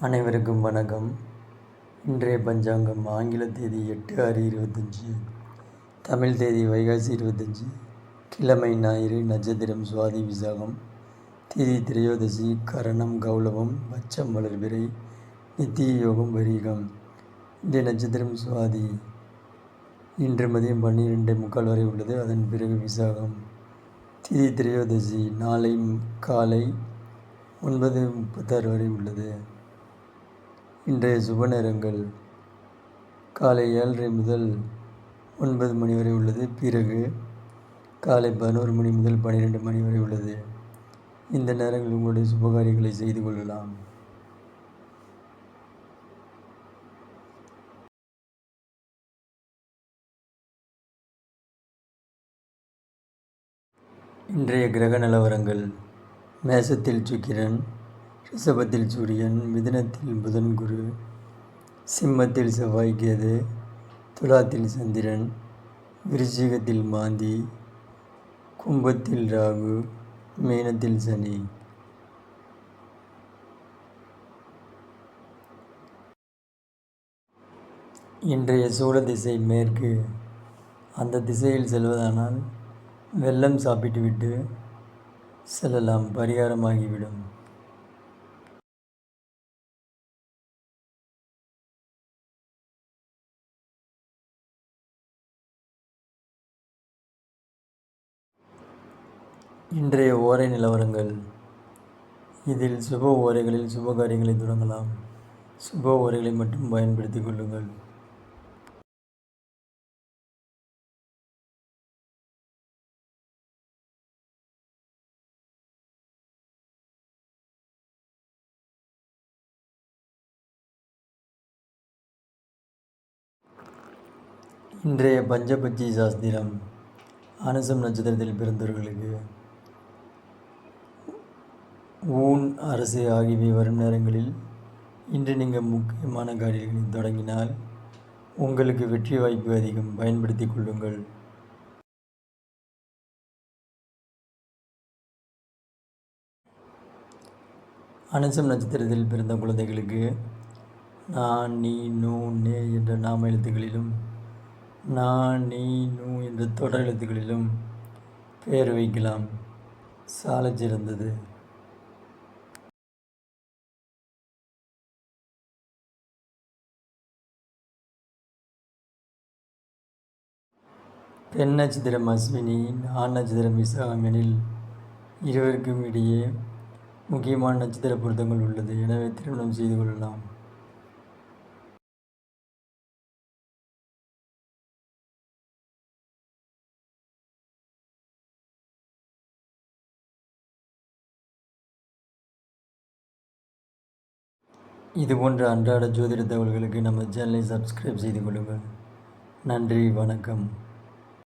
அனைவருக்கும் வணக்கம். இன்றைய பஞ்சாங்கம் ஆங்கில தேதி எட்டு ஆறு இருபத்தஞ்சி தமிழ் தேதி வைகாசி இருபத்தஞ்சி கிழமை ஞாயிறு நட்சத்திரம் சுவாதி விசாகம் திதி திரையோதசி கரணம் கௌலவம் பச்சம் வளர்பிறை நித்திய யோகம் வரிகம். இன்றைய நட்சத்திரம் சுவாதி இன்று மதியம் பன்னிரெண்டு முக்கால் வரை உள்ளது. அதன் பிறகு விசாகம். திதி திரையோதசி நாளை காலை ஒன்பது முப்பத்தாறு வரை உள்ளது. இன்றைய சுப நேரங்கள் காலை ஏழரை முதல் ஒன்பது மணி வரை உள்ளது. பிறகு காலை பதினோரு மணி முதல் பன்னிரெண்டு மணி வரை உள்ளது. இந்த நேரங்களில் உங்களுடைய சுபகாரியங்களை செய்து கொள்ளலாம். இன்றைய கிரக நிலவரங்கள் மேசத்தில் சுக்கிரன் ரிஷபத்தில் சூரியன் மிதனத்தில் புதன் குரு சிம்மத்தில் செவ்வாய் கேது துலாத்தில் சந்திரன் விருச்சிகத்தில் மாந்தி கும்பத்தில் ராகு மீனத்தில் சனி. இன்றைய சூழ திசை மேற்கு. அந்த திசையில் செல்வதானால் வெள்ளம் சாப்பிட்டுவிட்டு செல்லலாம் பரிகாரமாகிவிடும். இன்றைய ஓரை நிலவரங்கள். இதில் சுப ஓரைகளில் சுப காரியங்களை தொடங்கலாம். சுப ஓரைகளை மட்டும் பயன்படுத்திக் கொள்ளுங்கள். இன்றைய பஞ்சபட்சி சாஸ்திரம் அனுசம் நட்சத்திரத்தில் பிறந்தவர்களுக்கு ஊன் அரசு ஆகியவை வரும் நேரங்களில் இன்று நீங்கள் முக்கியமான காரியங்களை தொடங்கினால் உங்களுக்கு வெற்றி வாய்ப்பு அதிகம். பயன்படுத்தி கொள்ளுங்கள். அனுசம் நட்சத்திரத்தில் பிறந்த குழந்தைகளுக்கு நான் நீ நூ நே என்ற நாம எழுத்துக்களிலும் நான் நீ நூ என்ற தொடர் எழுத்துக்களிலும் பெயர் வைக்கலாம். சாலை சிறந்தது. பெண் நட்சத்திரம் அஸ்வினி ஆண் நட்சத்திரம் விசாகம் எனில் இருவருக்கும் இடையே முக்கியமான நட்சத்திர பொருத்தங்கள் உள்ளது. எனவே திருமணம் செய்து கொள்ளலாம். இது போன்ற அன்றாட ஜோதிட தகவல்களுக்கு நம்ம சேனலை சப்ஸ்கிரைப் செய்து கொள்ளுங்கள். நன்றி வணக்கம்.